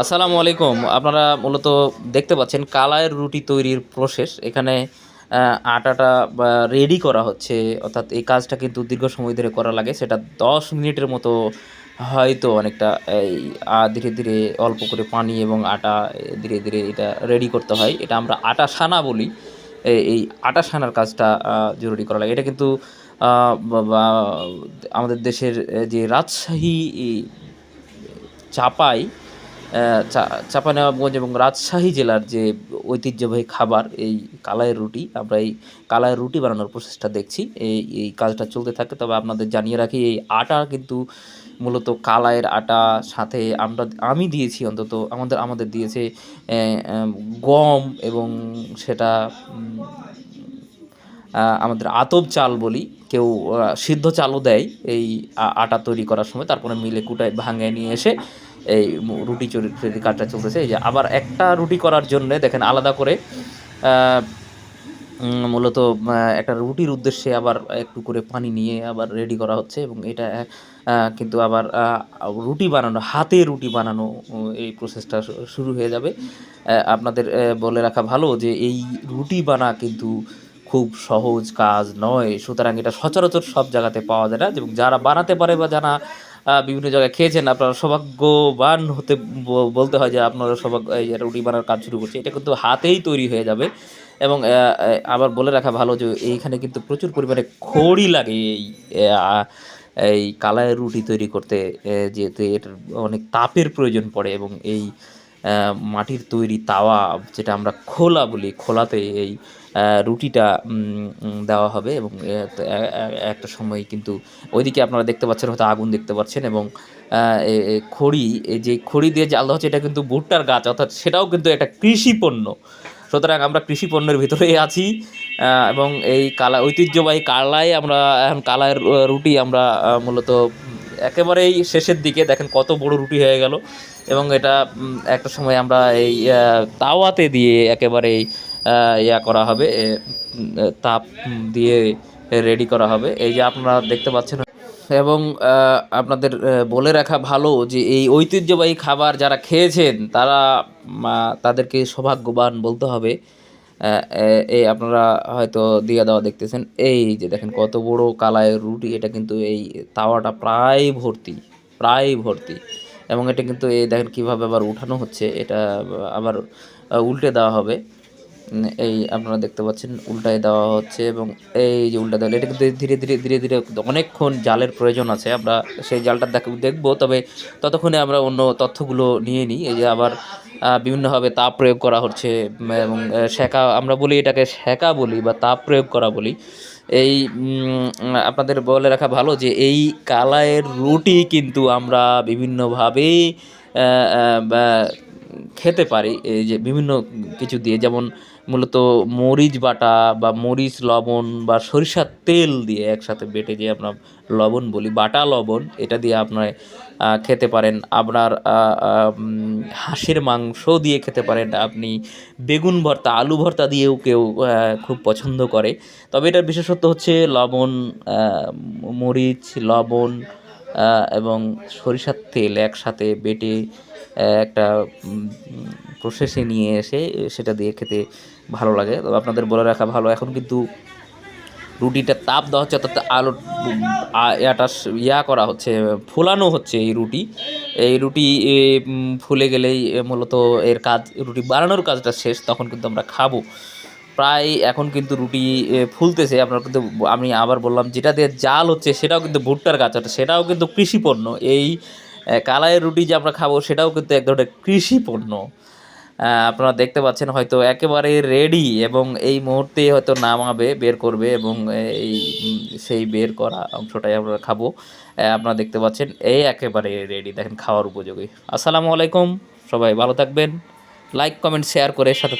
আসসালামু আলাইকুম। আপনারা মূলত দেখতে পাচ্ছেন কালায়ের রুটি তৈরির প্রসেস এখানে আটাটা রেডি করা হচ্ছে। অর্থাৎ এই কাজটা কিন্তু দীর্ঘ সময় ধরে করা লাগে। সেটা দশ মিনিটের মতো হয়তো অনেকটা, এই ধীরে ধীরে অল্প করে পানি এবং আটা ধীরে ধীরে এটা রেডি করতে হয়। এটা আমরা আটা সানা বলি এই আটা সানার কাজটা জরুরি করা লাগে। এটা কিন্তু আমাদের দেশের যে রাজশাহী চাপাই আহ, চা- চাঁপাইনবাবগঞ্জ এবং রাজশাহী জেলার যে ঐতিহ্যবাহী খাবার এই কালাইয়ের রুটি আমরা এই কালাইয়ের রুটি বানানোর প্রসেসটা দেখছি। এই এই কাজটা চলতে থাকে। তবে আপনাদের জানিয়ে রাখি এই আটা কিন্তু মূলত কালাইয়ের আটা সাথে আমরা আমি দিয়েছি অন্তত আমাদের আমাদের দিয়েছে গম এবং সেটা আমাদের আতপ চাল বলি কেউ সিদ্ধ চালও দেয় এই আটা তৈরি করার সময়। তারপরে মিলে কুটায় ভাঙে নিয়ে এসে এই রুটি চুরি তৈরি কাজটা চলতেছে। এই যে আবার একটা রুটি করার জন্য দেখেন আলাদা করে মূলত একটা রুটির উদ্দেশ্যে আবার একটু করে পানি নিয়ে আবার রেডি করা হচ্ছে এবং এটা কিন্তু আবার রুটি বানানো, হাতে রুটি বানানো এই প্রসেসটা শুরু হয়ে যাবে। আপনাদের বলে রাখা ভালো যে এই রুটি বানা কিন্তু খুব সহজ কাজ নয়। সুতরাং এটা সচরাচর সব জায়গাতে পাওয়া যায় না এবং যারা বানাতে পারে বা যারা বিভিন্ন জায়গায় খেয়েছেন, আপনারা সৌভাগ্যবান হতে বলতে হয় যে আপনারা সৌভাগ্য রুটি বানার কাজ শুরু করছে। এটা কিন্তু হাতেই তৈরি হয়ে যাবে এবং আবার বলে রাখা ভালো যে এইখানে কিন্তু প্রচুর পরিমাণে খড়ি লাগে এই এই কালায় রুটি তৈরি করতে যেহেতু এটার অনেক তাপের প্রয়োজন পড়ে এবং এই মাটির তৈরি তাওয়া, যেটা আমরা খোলা বলি, খোলাতে এই রুটিটা দেওয়া হবে এবং একটা সময় কিন্তু ওইদিকে আপনারা দেখতে পাচ্ছেন, হয়তো আগুন দেখতে পাচ্ছেন এবং খড়ি যে খড়ি দিয়ে দেওয়া হচ্ছে, এটা কিন্তু ভুট্টার গাছ, অর্থাৎ সেটাও কিন্তু একটা কৃষি পণ্য। সুতরাং আমরা কৃষি পণ্যের ভিতরেই আছি এবং এই কালা, ঐতিহ্যবাহী কালায় আমরা, এখন কালার রুটি আমরা মূলত একেবারেই শেষের দিকে দেখেন কত বড় রুটি হয়ে গেল। এবং এটা একটা সময় আমরা এই তাওয়াতে দিয়ে একেবারেই ইয়া করা হবে তাপ দিয়ে রেডি করা হবে। এই যে আপনারা দেখতে পাচ্ছেন, এবং আপনাদের বলে রাখা ভালো যে এই ঐতিহ্যবাহী খাবার যারা খেয়েছেন, তারা তাদেরকে সৌভাগ্যবান বলতে হবে। এই আপনারা হয়তো দিয়ে দেওয়া দেখতেছেন, এই যে দেখেন কত বড় কালায়ের রুটি, এটা কিন্তু এই তাওয়াটা প্রায় ভর্তি প্রায় ভর্তি। এবং এটা কিন্তু এই দেখেন কীভাবে আবার উঠানো হচ্ছে, এটা আবার উল্টে দেওয়া হবে। এই আপনারা দেখতে পাচ্ছেন উল্টায় দেওয়া হচ্ছে এবং এই যে উল্টা দেওয়া, এটা কিন্তু ধীরে ধীরে ধীরে ধীরে অনেকক্ষণ জালের প্রয়োজন আছে। আমরা সেই জালটা দেখ, দেখব, তবে ততক্ষণে আমরা অন্য তথ্যগুলো নিয়ে নিই। এই যে আবার বিভিন্নভাবে তাপ প্রয়োগ করা হচ্ছে এবং শেখা আমরা বলি এটাকে সেকা বলি বা তাপ প্রয়োগ করা বলি। এই আপনাদের বলে রাখা ভালো যে এই কালায়ের রুটি কিন্তু আমরা বিভিন্নভাবে আহ, আহ, বা খেতে পারি, এই যে বিভিন্ন কিছু দিয়ে, যেমন মূলত মরিচ বাটা বা মরিচ লবণ বা সরিষার তেল দিয়ে একসাথে বেটে যে আমরা লবণ বলি, বাটা লবণ, এটা দিয়ে আপনার খেতে পারেন। আপনার হাঁসের মাংস দিয়ে খেতে পারেন। আপনি বেগুন ভর্তা, আলু ভর্তা দিয়েও কেউ খুব পছন্দ করে। তবে এটার বিশেষত্ব হচ্ছে লবণ মরিচ, লবণ এবং সরিষার তেল একসাথে বেটে একটা প্রসেসে নিয়ে এসে সেটা দিয়ে খেতে ভালো লাগে। তবে আপনাদের বলে রাখা ভালো। এখন কিন্তু রুটিটা তাপ দেওয়া হচ্ছে, অর্থাৎ আলো ইয়াটা ইয়া করা হচ্ছে, ফোলানো হচ্ছে এই রুটি। এই রুটি ফুলে গেলেই মূলত এর কাজ, রুটি বানানোর কাজটা শেষ, তখন কিন্তু আমরা খাব। প্রায় এখন কিন্তু রুটি ফুলতেছে। আপনার কিন্তু, আমি আবার বললাম, যেটা দিয়ে জাল হচ্ছে, সেটাও কিন্তু ভুট্টার গাছ সেটাও কিন্তু কৃষি পণ্য এই এ, কালাইয়ের রুটি যে আমরা খাব সেটাও কিন্তু এক ধরনের কৃষি পণ্য আপনারা দেখতে পাচ্ছেন হয়তো একেবারে রেডি এবং এই মুহূর্তে হয়তো নামাবে বের করবে এবং এই সেই বের করা অংশটাই আমরা খাব। আপনারা দেখতে পাচ্ছেন এই একেবারে রেডি দেখেন খাওয়ার উপযোগী। আসসালামু আলাইকুম সবাই ভালো থাকবেন। লাইক কমেন্ট শেয়ার করে সাথে